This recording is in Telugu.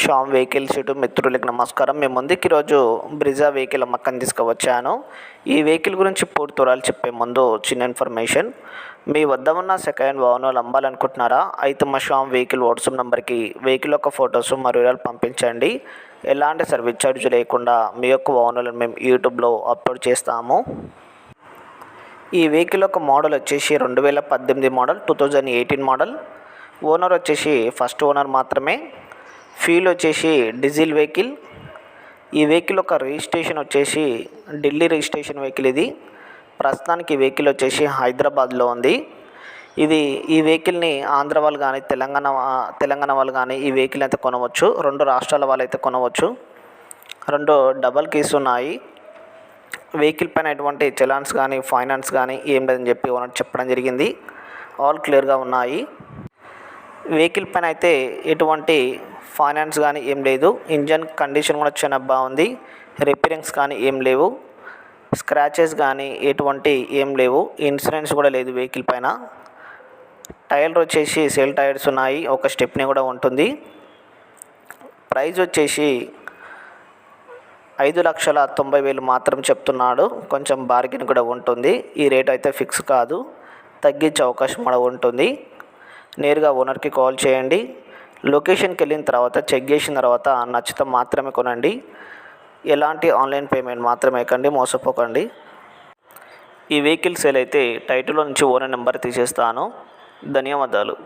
శ్యామ్ వెహికల్స్ యూట్యూబ్ మిత్రులకి నమస్కారం. మేము ముందుకు ఈరోజు బ్రిజా వెహికల్ అమ్మకాన్ని తీసుకువచ్చాను. ఈ వెహికల్ గురించి పూర్తి వివరాలు చెప్పే ముందు చిన్న ఇన్ఫర్మేషన్. మీ వద్ద ఉన్న సెకండ్ వాహనాలు అమ్మాలనుకుంటున్నారా? అయితే మా షామ్ వెహికల్ వాట్సాప్ నెంబర్కి వెహికల్ యొక్క ఫొటోస్ మరియు వివరాలు పంపించండి. ఎలాంటి సర్వీస్ ఛార్జ్ లేకుండా మీ యొక్క వాహనాలను మేము యూట్యూబ్లో అప్లోడ్ చేస్తాము. ఈ వెహికల్ యొక్క మోడల్ వచ్చేసి రెండు వేల పద్దెనిమిది model two thousand eighteen model. Owner వచ్చేసి ఫస్ట్ ఓనర్ మాత్రమే. ఫీల్ వచ్చేసి డీజిల్ వెహికల్. ఈ వెహికల్ యొక్క రిజిస్ట్రేషన్ వచ్చేసి ఢిల్లీ రిజిస్ట్రేషన్ వెహికల్ ఇది. ప్రస్తుతానికి వెహికల్ వచ్చేసి హైదరాబాద్లో ఉంది. ఇది ఈ వెహికల్ని ఆంధ్ర వాళ్ళు కానీ తెలంగాణ తెలంగాణ వాళ్ళు కానీ ఈ వెహికల్ అయితే కొనవచ్చు. రెండు రాష్ట్రాల వాళ్ళు అయితే కొనవచ్చు. రెండు డబల్ కీస్ ఉన్నాయి. వెహికల్ పైన ఎటువంటి చలాన్స్ కానీ ఫైనాన్స్ కానీ ఏం లేదని చెప్పి ఓనర్ చెప్పడం జరిగింది. ఆల్ క్లియర్గా ఉన్నాయి. వెహికల్ పైన అయితే ఎటువంటి ఫైనాన్స్ కానీ ఏం లేదు. ఇంజన్ కండిషన్ కూడా చాలా బాగుంది. రిపేరింగ్స్ కానీ ఏం లేవు. స్క్రాచెస్ కానీ ఎటువంటి ఏం లేవు. ఇన్సూరెన్స్ కూడా లేదు వెహికల్ పైన. టైర్లు వచ్చేసి సెల్ టైర్స్ ఉన్నాయి. ఒక స్టెప్ని కూడా ఉంటుంది. ప్రైజ్ వచ్చేసి ఐదు లక్షల తొంభై వేలు మాత్రం చెప్తున్నాడు. కొంచెం బార్గెన్ కూడా ఉంటుంది. ఈ రేట్ అయితే ఫిక్స్ కాదు. తగ్గించే అవకాశం కూడా ఉంటుంది. నేరుగా ఓనర్కి కాల్ చేయండి. లొకేషన్కి వెళ్ళిన తర్వాత చెక్ చేసిన తర్వాత నచ్చితే మాత్రమే కొనండి. ఎలాంటి ఆన్లైన్ పేమెంట్ మాత్రమే కండి మోసపోకండి. ఈ వెహికల్ సేల్ అయితే టైటిల్లో నుంచి ఓనర్ నెంబర్ తీసేస్తాను. ధన్యవాదాలు.